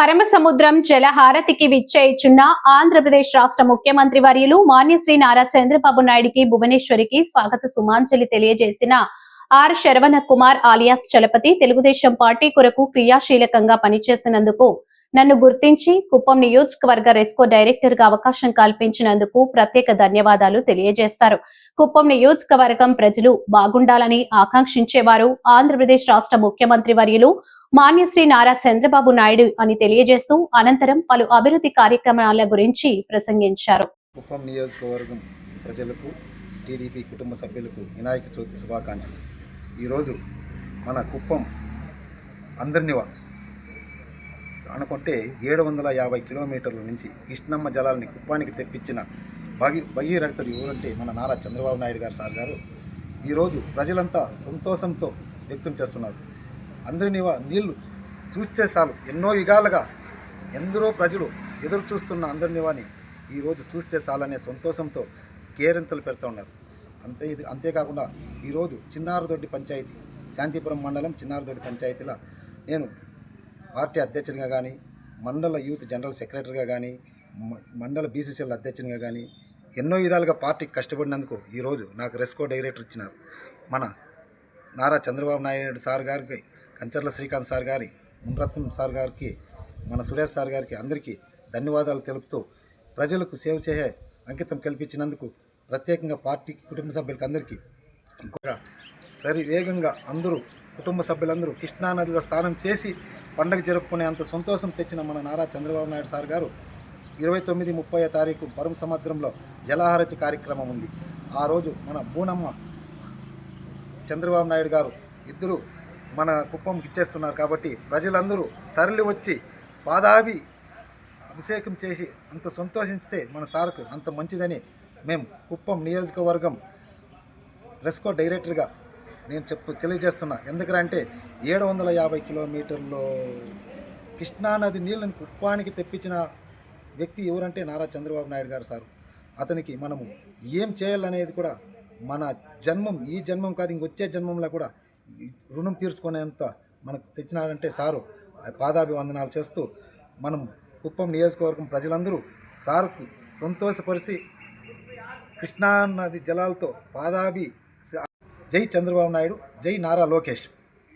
పరమసముద్రం జలహారతికి విచ్చేయిచున్న ఆంధ్రప్రదేశ్ రాష్ట్ర ముఖ్యమంత్రి వర్యులు మాన్యశ్రీ నారా చంద్రబాబు నాయుడికి భువనేశ్వరికి స్వాగత సుమాంజలి తెలియజేసిన R Saravana Kumar alias Chalapathi Telugu Desam party కొరకు క్రియాశీలకంగా పనిచేసినందుకు నన్ను గుర్తించి కుప్పం నియోజకవర్గ రెస్కో డైరెక్టర్గా అవకాశం కల్పించినందుకు ప్రత్యేక ధన్యవాదాలు తెలియజేశారు. కుప్పం నియోజకవర్గం ప్రజలు బాగుండాలని ఆకాంక్షించేవారు. ఆంధ్రప్రదేశ్ రాష్ట్ర ముఖ్యమంత్రి వర్యులు మాన్యశ్రీ నారా చంద్రబాబు నాయుడు అని తెలియజేస్తూ అనంతరం పలు అభివృద్ధి కార్యక్రమాల గురించి ప్రసంగించారు. కుప్పం నియోజకవర్గం ప్రజలకు టీడీపీ కుటుంబ సభ్యులకు వినాయక చవితి శుభాకాంక్షలు. ఈరోజు మన కుప్పం అందరినీ అనుకుంటే ఏడు వందల యాభై కిలోమీటర్ల నుంచి కృష్ణమ్మ జలాలని కుప్పానికి తెప్పించిన భగి భగీరథుడు ఎవరంటే మన నారా చంద్రబాబు నాయుడు గారు సార్ గారు. ఈరోజు ప్రజలంతా సంతోషంతో వ్యక్తం చేస్తున్నారు. అందరినీ నీళ్ళు చూస్తే చాలు. ఎన్నో యుగాలుగా ఎందరో ప్రజలు ఎదురు చూస్తున్న అందరినీ వాని ఈరోజు చూస్తే చాలనే సంతోషంతో కేరింతలు పెడుతూ ఉన్నారు. అంతే ఇది అంతేకాకుండా ఈరోజు చిన్నారదొడ్డి పంచాయతీ శాంతిపురం మండలం చిన్నారదొడ్డి పంచాయతీలో నేను పార్టీ అధ్యక్షునిగా కానీ మండల యూత్ జనరల్ సెక్రటరీగా కానీ మండల బీసీసీఎల్ అధ్యక్షునిగా కానీ ఎన్నో విధాలుగా పార్టీకి కష్టపడినందుకు ఈరోజు నాకు రెస్కో డైరెక్టర్ ఇచ్చినారు. మన నారా చంద్రబాబు నాయుడు సార్ గారికి కంచర్ల శ్రీకాంత్ సార్ గారి మున్రత్నం సార్ గారికి మన సురేష్ సార్ గారికి అందరికీ ధన్యవాదాలు తెలుపుతూ ప్రజలకు సేవ చేసే అంకితం కల్పించినందుకు ప్రత్యేకంగా పార్టీ కుటుంబ సభ్యులకు అందరికీ ఇంకొక సరి వేగంగా అందరూ కుటుంబ సభ్యులందరూ కృష్ణానదిలో స్నానం చేసి పండగ జరుపుకునే అంత సంతోషం తెచ్చిన మన నారా చంద్రబాబు నాయుడు సార్ గారు ఇరవై తొమ్మిది ముప్పై తారీఖు పరమ సముద్రంలో జలహారతి కార్యక్రమం ఉంది. ఆ రోజు మన బూనమ్మ చంద్రబాబు నాయుడు గారు ఇద్దరు మన కుప్పం ఇచ్చేస్తున్నారు కాబట్టి ప్రజలందరూ తరలి వచ్చి పాదాభి అభిషేకం చేసి అంత సంతోషిస్తే మన సార్కు అంత మంచిదని మేము కుప్పం నియోజకవర్గం రెస్కో డైరెక్టర్గా నేను చెప్పు తెలియజేస్తున్నా. ఎందుకంటే ఏడు వందల యాభై కిలోమీటర్లో కృష్ణానది నీళ్ళని కుప్పానికి తెప్పించిన వ్యక్తి ఎవరంటే నారా చంద్రబాబు నాయుడు గారు సార్. అతనికి మనము ఏం చేయాలనేది కూడా మన జన్మం ఈ జన్మం కాదు ఇంకొచ్చే జన్మంలో కూడా రుణం తీర్చుకునేంత మనకు తెచ్చినారంటే సారు. ఆ పాదాభివందనాలు చేస్తూ మనం కుప్పం నియోజకవర్గం ప్రజలందరూ సారుకు సంతోషపరిచి కృష్ణానది జలాలతో పాదాభి జై చంద్రబాబు నాయుడు జై నారా లోకేష్.